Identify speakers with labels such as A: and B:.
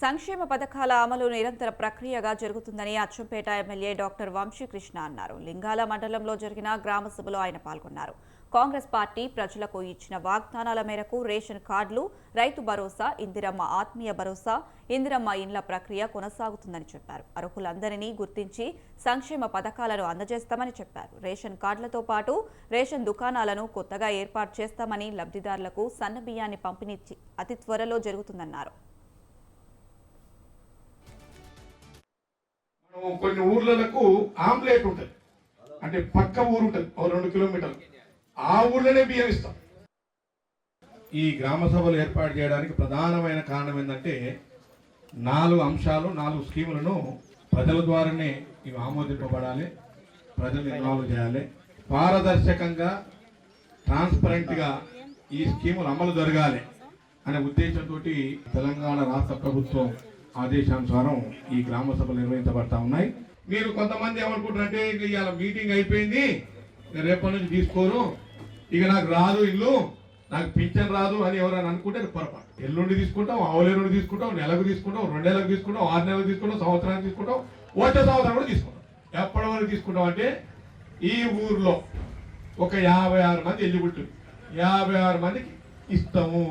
A: సంక్షేమ పథకాల అమలు నిరంతర ప్రక్రియగా జరుగుతుందని అచ్చంపేట ఎమ్మెల్యే డాక్టర్ వంశీకృష్ణ అన్నారు. లింగాల మండలంలో జరిగిన గ్రామ సభలో ఆయన పాల్గొన్నారు. కాంగ్రెస్ పార్టీ ప్రజలకు ఇచ్చిన వాగ్దానాల మేరకు రేషన్ కార్డులు రైతు భరోసా ఇందిరమ్మ ఆత్మీయ భరోసా ఇందిరమ్మ ఇండ్ల ప్రక్రియ కొనసాగుతుందని చెప్పారు. అర్హులందరినీ గుర్తించి సంక్షేమ పథకాలను అందజేస్తామని చెప్పారు. రేషన్ కార్డులతో పాటు రేషన్ దుకాణాలను కొత్తగా ఏర్పాటు చేస్తామని లబ్ధిదారులకు సన్న బియ్యాన్ని పంపిణీ అతి త్వరలో జరుగుతుందన్నారు.
B: కొన్ని ఊర్లకు ఆమ్లెట్ ఉంటుంది. అంటే పక్క ఊరు ఉంటుంది. ఓ రెండు కిలోమీటర్లు. ఆ ఊర్లోనే బియ్యం ఇస్తాం. ఈ గ్రామ సభలు ఏర్పాటు చేయడానికి ప్రధానమైన కారణం ఏంటంటే నాలుగు అంశాలు నాలుగు స్కీములను ప్రజల ద్వారానే ఇవి ఆమోదింపబడాలి ప్రజలు ఇన్వాల్వ్ చేయాలి. పారదర్శకంగా ట్రాన్స్పరెంట్గా ఈ స్కీములు అమలు జరగాలి అనే ఉద్దేశంతో తెలంగాణ రాష్ట్ర ప్రభుత్వం ఆదేశానుసారం ఈ గ్రామ సభలు నిర్వహించబడతా ఉన్నాయి. మీరు కొంతమంది ఏమనుకుంటారంటే ఇక ఇవాళ మీటింగ్ అయిపోయింది ఇక రేపటి నుంచి తీసుకోరు. ఇక నాకు రాదు ఇల్లు నాకు పింఛన్ రాదు అని ఎవరైనా అనుకుంటే అది పొరపాటు. ఎల్లుండి తీసుకుంటాం ఆవులేరుండి తీసుకుంటాం నెలకు తీసుకుంటాం రెండు నెలలకు తీసుకుంటాం ఆరు నెలలకు తీసుకుంటాం సంవత్సరానికి తీసుకుంటాం వచ్చే సంవత్సరం కూడా తీసుకుంటాం. ఎప్పటి వరకు తీసుకుంటాం అంటే ఈ ఊర్లో ఒక యాభై ఆరు మంది ఎలిజిబిలిటీ యాభై ఆరు మందికి ఇస్తాము.